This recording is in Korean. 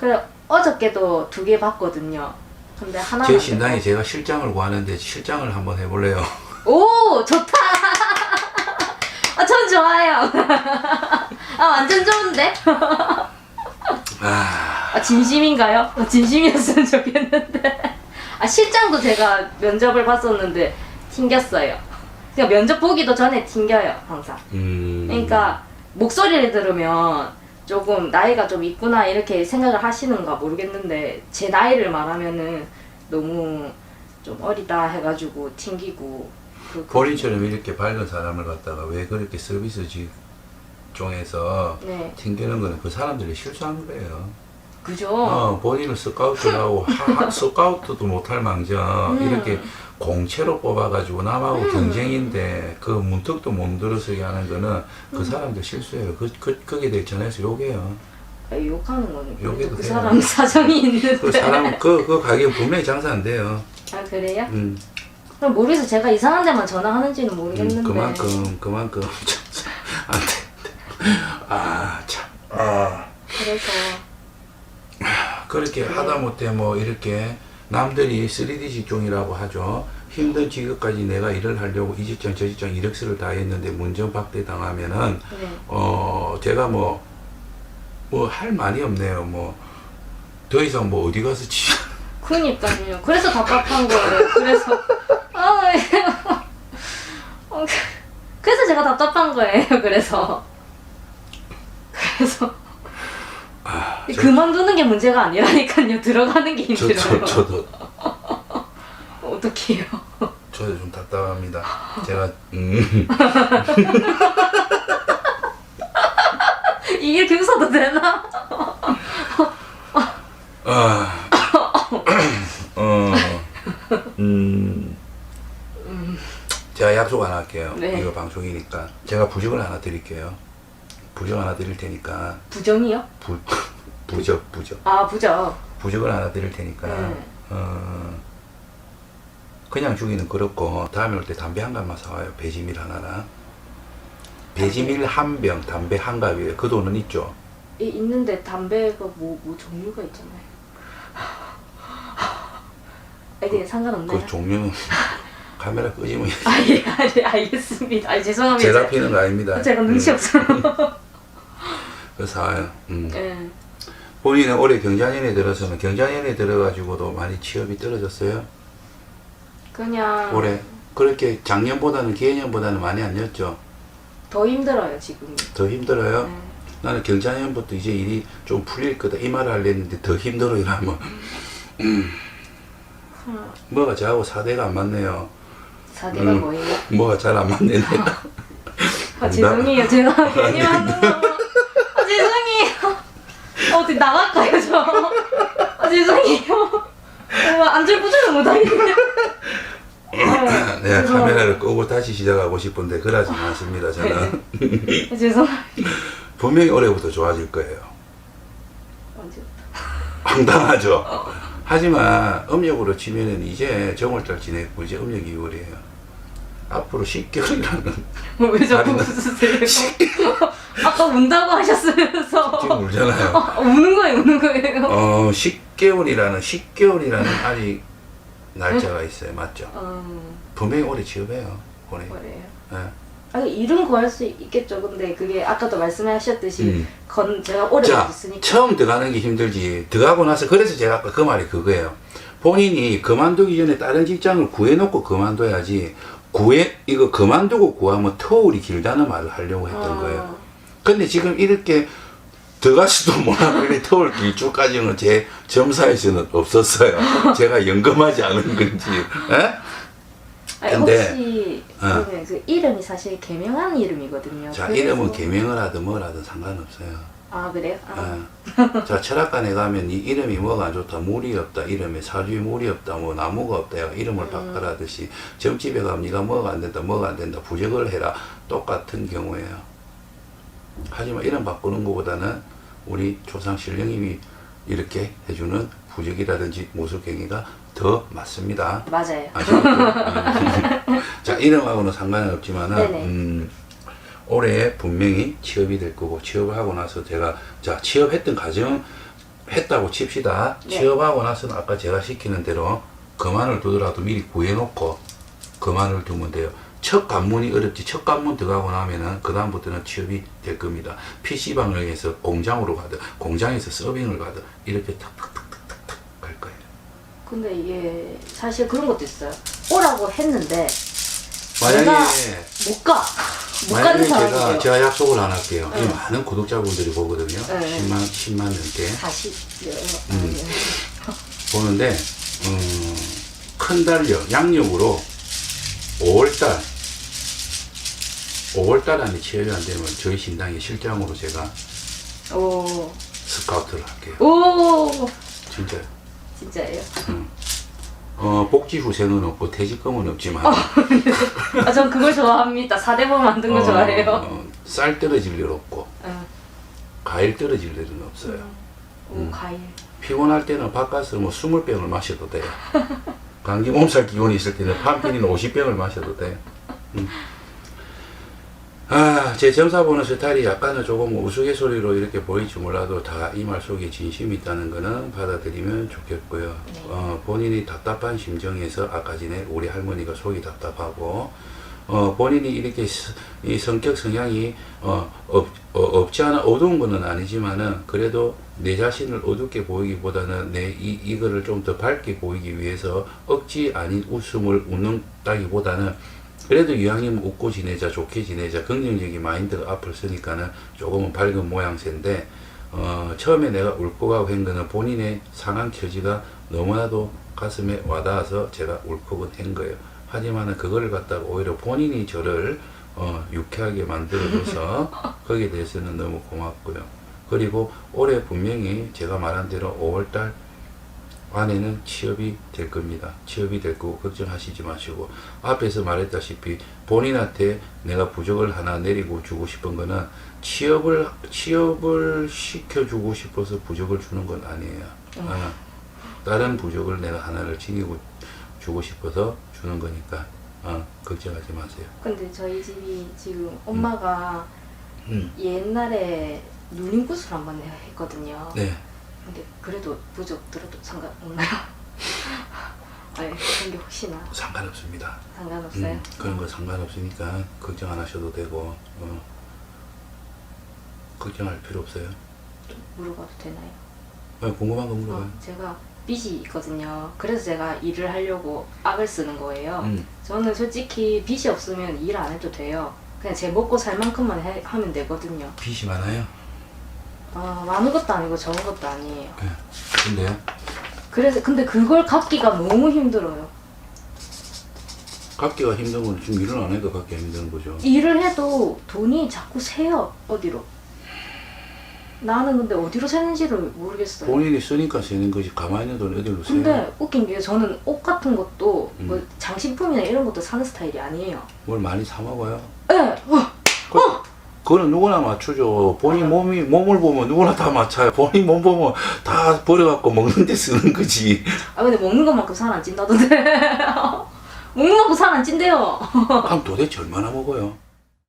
그래 어저께도 두 개 봤거든요. 근데 하나 제 신랑이 제가 실장을 구하는데 실장을 한번 해볼래요. 오 좋다. 아, 전 좋아요. 아 완전 좋은데? 아, 아 진심인가요? 어, 진심이었으면 좋겠는데. 아 실장도 제가 면접을 봤었는데 튕겼어요. 그러니까 면접 보기도 전에 튕겨요 항상. 음. 그러니까 목소리를 들으면 조금 나이가 좀 있구나 이렇게 생각을 하시는가 모르겠는데 제 나이를 말하면은 너무 좀 어리다 해가지고 튕기고 그, 본인처럼 이렇게 밝은 사람을 갖다가 왜 그렇게 서비스 직종에서 네 튕기는 거는 그 사람들이 실수하는 거예요. 그죠 어, 본인을 스카우트하고 하, 스카우트도 못할 망정 음. 이렇게 공채로 뽑아가지고 남하고 음. 경쟁인데 그 문턱도 못 들어서게 하는 거는 그 음. 사람들 실수예요. 그, 그, 거기에 대해 전해서 욕해요. 아, 욕하는 거는 욕해도 그 돼요. 사람 사정이 있는데 그 사람 그, 그 가게 분명히 장사 안 돼요. 아 그래요? 음, 그럼 모르겠어 제가 이상한 데만 전화하는지는 모르겠는데 음, 그만큼 그만큼 안 돼. 아 참. 아. 그래서 그렇게 하다 못해 뭐 이렇게 남들이 3D 직종이라고 하죠. 힘든 직업까지 내가 일을 하려고 이 직장 저 직장 이력서를 다 했는데 문전박대 당하면은 네. 어 제가 뭐 뭐 할 말이 없네요. 뭐 더 이상 뭐 어디 가서 지 그니까요. 그래서 답답한 거예요. 그래서 아, 어, 그래서 제가 답답한 거예요. 그래서 그래서 그만두는 게 문제가 아니라니까요. 들어가는 게 저, 힘들어요. 저, 저도 어떡해요. 저도 좀 답답합니다. 제가 음, 이게 교사도 되나? 아, 어, 음, 제가 약속 안 할게요. 네. 이거 방송이니까 제가 부적을 하나 드릴게요. 부적 하나 드릴 테니까 부정이요? 부, 부적 부적 아 부정. 부적을 하나 드릴 테니까 네. 어, 그냥 주기는 그렇고 다음에 올 때 담배 한 갑만 사와요. 배지밀 하나랑 배지밀 한 병, 담배 한 갑이에요. 그 돈은 있죠. 이, 있는데 담배가 뭐, 뭐 종류가 있잖아요. 아, 이게 상관없나요? 그 종류는 카메라 끄지면 아, 예, 아, 예, 알겠습니다. 아, 죄송합니다. 제가 피는 거 아닙니다. 제가 눈치 음, 없어요. 그 사와요. 음. 예. 본인은 올해 경자년에 들어서는 경자년에 들어가지고도 많이 취업이 떨어졌어요. 그냥 올해 그렇게 작년보다는 개년보다는 많이 안 였죠. 더 힘들어요 지금. 더 힘들어요. 네. 나는 경자년부터 이제 일이 좀 풀릴 거다 이 말을 하려 했는데 더 힘들어 이러면 음, 뭐가 저하고 사대가 안 맞네요. 사대가 음. 뭐예요? 뭐가 잘 안 맞네. 아 죄송해요 제가 괜히 죄송해요. 어, 어디 나갈까요 저? 아 죄송해요. 어, 안절 부절을 못하겠네. 아, 내가 죄송- 카메라를 끄고 다시 시작하고 싶은데 그러지 않습니다. 저는 아, 죄송해요. 분명히 올해부터 좋아질 거예요. 언제? 황당하죠. 하지만 음력으로 치면은 이제 정월달 지내고 이제 음력 2월이에요. 앞으로 10개월이라는 왜 자꾸 웃으세요? 아까 운다고 하셨으면서 지금 울잖아요. 어, 우는 거예요 우는 거예요. 어 10개월이라는 10개월이라는 아직 날짜가 있어요. 맞죠? 음, 분명히 올해 취업해요. 올해. 뭐래요? 예. 아, 이름 구할 수 있겠죠. 근데 그게 아까도 말씀하셨듯이 음. 건 제가 오래 자, 있으니까. 처음 들어가는 게 힘들지. 들어가고 나서 그래서 제가 아까 그 말이 그거예요. 본인이 그만두기 전에 다른 직장을 구해놓고 그만둬야지. 구해 이거 그만두고 구하면 터울이 길다는 말을 하려고 했던 어, 거예요. 근데 지금 이렇게 들어가지도 못하고 이렇게 터울 길쭉까지는 제 점사에서는 없었어요. 제가 연금하지 않은 건지. 에? 아니, 근데- 혹시 어. 그 이름이 사실 개명한 이름이거든요. 자, 그래서- 이름은 개명을 하든 뭘 하든 상관없어요. 아 그래요? 아, 예. 자 철학관에 가면 이 이름이 뭐가 안 좋다 물이 없다 이름에 사주에 물이 없다 뭐 나무가 없다 이름을 음. 바꿔라 하듯이 점집에 가면 네가 뭐가 안 된다 뭐가 안 된다 부적을 해라 똑같은 경우예요 하지만 이름 바꾸는 것보다는 우리 조상 신령님이 이렇게 해주는 부적이라든지 무술갱이가 더 맞습니다 맞아요. 음. 자 이름하고는 상관은 없지만은 네네. 음, 올해 분명히 취업이 될 거고 취업을 하고 나서 제가 자 취업했던 가정 했다고 칩시다. 네. 취업하고 나서는 아까 제가 시키는 대로 그만을 두더라도 미리 구해놓고 그만을 두면 돼요. 첫 관문이 어렵지 첫 관문 들어가고 나면은 그 다음부터는 취업이 될 겁니다. PC방을 해서 공장으로 가든 공장에서 서빙을 가든 이렇게 탁탁탁탁탁 갈 거예요. 근데 이게 사실 그런 것도 있어요. 오라고 했는데 만약에 못 가. 못 가는 만약에 제가 상황이에요. 제가 약속을 안 할게요. 이 네. 많은 구독자분들이 보거든요. 네. 10만 10만 넘게 40. 음. 보는데 음, 큰 달력 양력으로 5월달 5월달 안에 취업이 안 되면 저희 신당의 실장으로 제가 오. 스카우트를 할게요. 오. 진짜. 진짜예요. 어, 복지 후생은 없고 퇴직금은 없지만 아, 전 그걸 좋아합니다. 사대본 만든 거 어, 좋아해요. 어, 쌀 떨어질 일 없고 응. 과일 떨어질 일은 없어요. 오, 음. 과일. 피곤할 때는 바깥에서 뭐 20병을 마셔도 돼요. 감기 몸살 기운이 있을 때는 판피린 50병을 마셔도 돼요. 음. 아, 제 점사 보는 스타일이 약간은 조금 우스갯소리로 이렇게 보일지 몰라도 다 이 말 속에 진심이 있다는 거는 받아들이면 좋겠고요. 네. 어, 본인이 답답한 심정에서 아까 전에 우리 할머니가 속이 답답하고 어, 본인이 이렇게 스- 이 성격 성향이 어, 없, 어, 없지 않아 어두운 거는 아니지만은 그래도 내 자신을 어둡게 보이기보다는 내 이, 이거를 좀 더 밝게 보이기 위해서 억지 아닌 웃음을 웃는다기보다는 그래도 이왕이면 웃고 지내자 좋게 지내자 긍정적인 마인드가 앞을 쓰니까는 조금은 밝은 모양새인데 어, 처음에 내가 울고 가고 한 거는 본인의 상한 처지가 너무나도 가슴에 와닿아서 제가 울컥은 한 거예요. 하지만은 그거를 갖다가 오히려 본인이 저를 어, 유쾌하게 만들어줘서 거기에 대해서는 너무 고맙고요. 그리고 올해 분명히 제가 말한 대로 5월달 안에는 취업이 될 겁니다. 취업이 될 거고 걱정하시지 마시고 앞에서 말했다시피 본인한테 내가 부적을 하나 내리고 주고 싶은 거는 취업을 취업을 시켜주고 싶어서 부적을 주는 건 아니에요. 아, 다른 부적을 내가 하나를 챙기고 주고 싶어서 주는 거니까 어, 걱정하지 마세요. 근데 저희 집이 지금 엄마가 음. 옛날에 눌림굿을 한번 했거든요. 네. 근데 그래도 부적 들어도 상관없나요? 아니 그런 게 혹시나 상관없습니다. 상관없어요? 음, 그런 거 상관없으니까 걱정 안 하셔도 되고 어, 걱정할 필요 없어요. 좀 물어봐도 되나요? 어, 궁금한 거 물어봐요. 어, 제가 빚이 있거든요. 그래서 제가 일을 하려고 악을 쓰는 거예요. 음. 저는 솔직히 빚이 없으면 일 안 해도 돼요. 그냥 제 먹고 살 만큼만 해- 하면 되거든요. 빚이 많아요. 아, 많은 것도 아니고 적은 것도 아니에요. 네. 근데요? 그래서 근데 그걸 갚기가 너무 힘들어요. 갚기가 힘든 건 지금 일을 안 해도 갚기가 힘든 거죠. 일을 해도 돈이 자꾸 새요 어디로. 나는 근데 어디로 새는지를 모르겠어요. 본인이 쓰니까 쓰는 거지 가만히 있는 돈 어디로 써요? 근데 웃긴 게 저는 옷 같은 것도 뭐 음. 장식품이나 이런 것도 사는 스타일이 아니에요. 뭘 많이 사 먹어요? 예, 어, 그, 그거는 누구나 맞추죠. 본인 몸이 몸을 보면 누구나 다 맞춰요. 본인 몸 보면 다 버려갖고 먹는 데 쓰는 거지. 아 근데 먹는 것만큼 살 안 찐다던데. 먹는 것만큼 살 안 찐대요. 그럼 도대체 얼마나 먹어요?